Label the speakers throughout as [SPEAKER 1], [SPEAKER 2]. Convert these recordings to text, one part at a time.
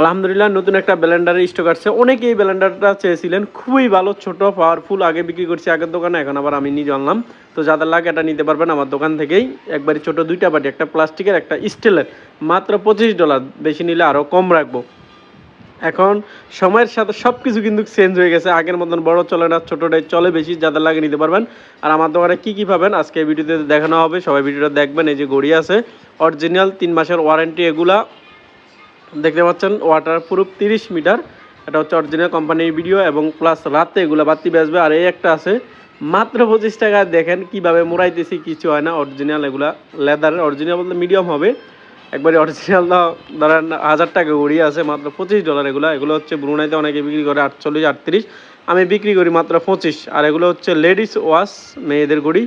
[SPEAKER 1] আলহামদুলিল্লাহ, নতুন একটা ব্লেন্ডারের স্টক আসছে। অনেকেই ব্লেন্ডারটা চেয়েছিলেন। খুবই ভালো, ছোট পাওয়ারফুল আগে বিক্রি করছি আগের দোকানে, এখন আবার আমি নিজে আনলাম। তো যাদের লাগে এটা নিতে পারবেন আমার দোকান থেকেই। একবারই ছোট দুইটা বাটি, একটা প্লাস্টিকের, একটা স্টিলের। মাত্র পঁচিশ ডলার, বেশি নিলে আরও কম রাখব। এখন সময়ের সাথে সব কিছু কিন্তু চেঞ্জ হয়ে গেছে। আগের মতন বড় চলে না, ছোটোটাই চলে বেশি, যাদের লাগে নিতে পারবেন। আর আমার দোকানে কী কী পাবেন, আজকে ভিডিওতে দেখানো হবে। সবাই ভিডিওটা দেখবেন, এই যে ঘড়ি আছে। অরিজিনাল তিন মাসের ওয়ারেন্টি এগুলা দেখতে পাচ্ছেন ওয়াটার প্রুফ তিরিশ মিটার। এটা হচ্ছে অরিজিনাল কোম্পানির ভিডিও এবং প্লাস রাতে এগুলো বাতি বেসবে। আর এই একটা আছে, মাত্র পঁচিশ টাকা দেখেন কীভাবে মোড়াইতেছি, কিছু হয় না। অরিজিনাল এগুলা লেদারের অরিজিনাল বলতে মিডিয়াম হবে। একবারে অরিজিনাল ধরেন হাজার টাকা ঘড়ি আছে, মাত্র পঁচিশ ডলার এগুলো। এগুলো হচ্ছে ব্রুনাইতে অনেকে বিক্রি করে, আটচল্লিশ, আটত্রিশ। আমি বিক্রি করি মাত্র পঁচিশ। আর এগুলো হচ্ছে লেডিস ওয়াশ মেয়েদের ঘড়ি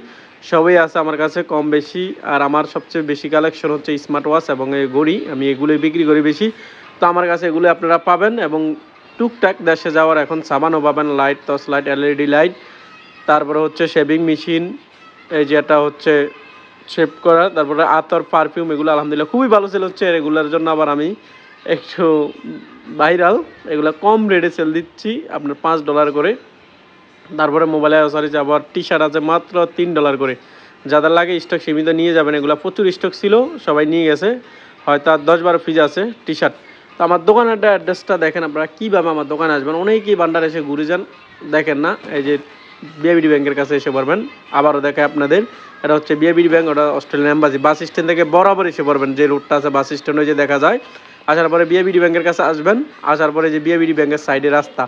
[SPEAKER 1] সবই আছে আমার কাছে কম বেশি, আর আমার সবচেয়ে বেশি কালেকশন হচ্ছে স্মার্ট ওয়াচ এবং এই ঘড়ি। আমি এগুলোই বিক্রি করি বেশি। তো আমার কাছে এগুলো আপনারা পাবেন এবং টুকটাক দেশে যাওয়ার এখন সাবানও পাবেন light torch light LED light তারপরে হচ্ছে শেভিং মেশিন এই যেটা হচ্ছে শেভ করা। তারপরে আতর পারফিউম এগুলো আলহামদুলিল্লাহ খুবই ভালো সেল হচ্ছে, এগুলোর জন্য আবার আমি একটু ভাইরাল এগুলো কম রেটে সেল দিচ্ছি, আপনার পাঁচ ডলার করে। তারপরে মোবাইল অ্যাসেসরিজ আবার টি শার্ট আছে মাত্র তিন ডলার করে। যাদের লাগে স্টক সীমিত নিয়ে যাবেন, এগুলো প্রচুর স্টক ছিল, সবাই নিয়ে গেছে। হয়তো আর দশ বারো পিস আছে টি শার্ট তো আমার দোকানের অ্যাড্রেসটা দেখেন আপনারা, কীভাবে আমার দোকানে আসবেন? অনেকেই বান্ডার এসে ঘুরে যান, দেখেন না, এই যে বিএবিডি ব্যাংকের কাছে এসে পারবেন আবারও দেখায় আপনাদের, এটা হচ্ছে বিএবিডি ব্যাংক ওটা অস্ট্রেলিয়ান এম্বাসি বাস স্ট্যান্ড থেকে বরাবর এসে পারবেন যে রুটটা আছে, বাস স্ট্যান্ড ওই যে দেখা যায়। আসার পরে বিএবিডি ব্যাংকের কাছে আসবেন, আসার পরে যে বিএবিডি ব্যাংকের সাইডে রাস্তা।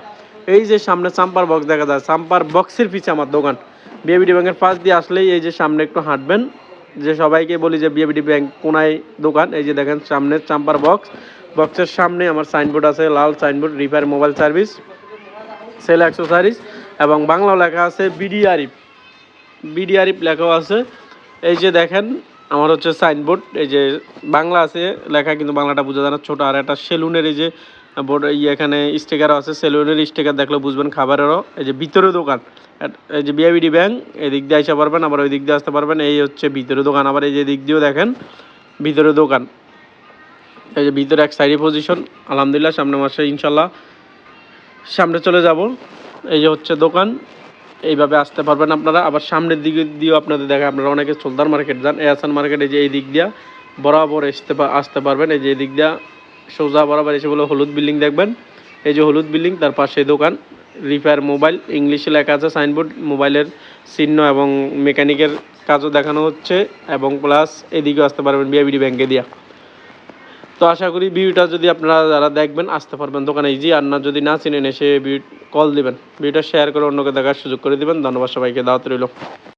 [SPEAKER 1] এই যে সামনে সাম্পার বক্স দেখা যায়, সাম্পার বক্সের পিছে আমার দোকান। বিএবিডি ব্যাংকের পাশ দিয়ে আসলেই এই যে সামনে একটু হাঁটবেন। যে সবাইকে বলি যে বিএবিডি ব্যাংক কোনায় দোকান, এই যে দেখেন সামনে চাম্পার বক্স। বক্সের সামনে আমার সাইনবোর্ড আছে, লাল signboard, repair mobile service, cell accessories এবং বাংলা লেখা আছে বিডি আরিফ বিডি আরিফ লেখাও আছে। এই যে দেখেন আমার হচ্ছে সাইনবোর্ড, এই যে বাংলা আছে লেখা, কিন্তু বাংলাটা বোঝা যায় না, ছোটো আর একটা সেলুনের এই যে বোর্ড এখানে স্টিকারও আছে, সেলুনের স্টিকার দেখলে বুঝবেন খাবারেরও। এই যে ভিতরে দোকান এই যে বিআইবিডি ব্যাংক এই দিক দিয়ে আসতে পারবেন, আবার ওই দিক দিয়ে আসতে পারবেন। এই হচ্ছে ভিতরে দোকান, আবার এই যে দিক দিয়েও দেখেন, ভিতরে দোকান। এই যে ভিতরে এক সাইডে পজিশন আলহামদুলিল্লাহ, সামনে মাসে ইনশাল্লাহ সামনে চলে যাব। এই যে হচ্ছে দোকান, এইভাবে আসতে পারবেন আপনারা। আবার সামনের দিকে দিয়েও আপনাদের দেখা, আপনারা অনেকে সোলদার মার্কেট যান এয়াসান মার্কেট, এই যে এই দিক দিয়া বরাবর আসতে আসতে পারবেন। এই যে এই দিক দিয়া সোজা বরাবর এসে বলে হলুদ বিল্ডিং দেখবেন। এই যে হলুদ বিল্ডিং, তার পাশে দোকান। রিপেয়ার মোবাইল, ইংলিশে লেখা আছে, সাইনবোর্ড, মোবাইলের চিহ্ন এবং মেকানিকের কাজও দেখানো হচ্ছে এবং প্লাস এদিকেও আসতে পারবেন বিআইবিডি ব্যাংকে দিয়া। তো আশা করি ভিডিওটা যদি আপনারা যারা দেখবেন, আসতে পারবেন দোকানে ইজি আর না যদি না চিনেন, এসে কল দিবেন। ভিডিওটা শেয়ার করে অন্যকে দেখার সুযোগ করে দিবেন। ধন্যবাদ সবাইকে, দাওয়াত রইল।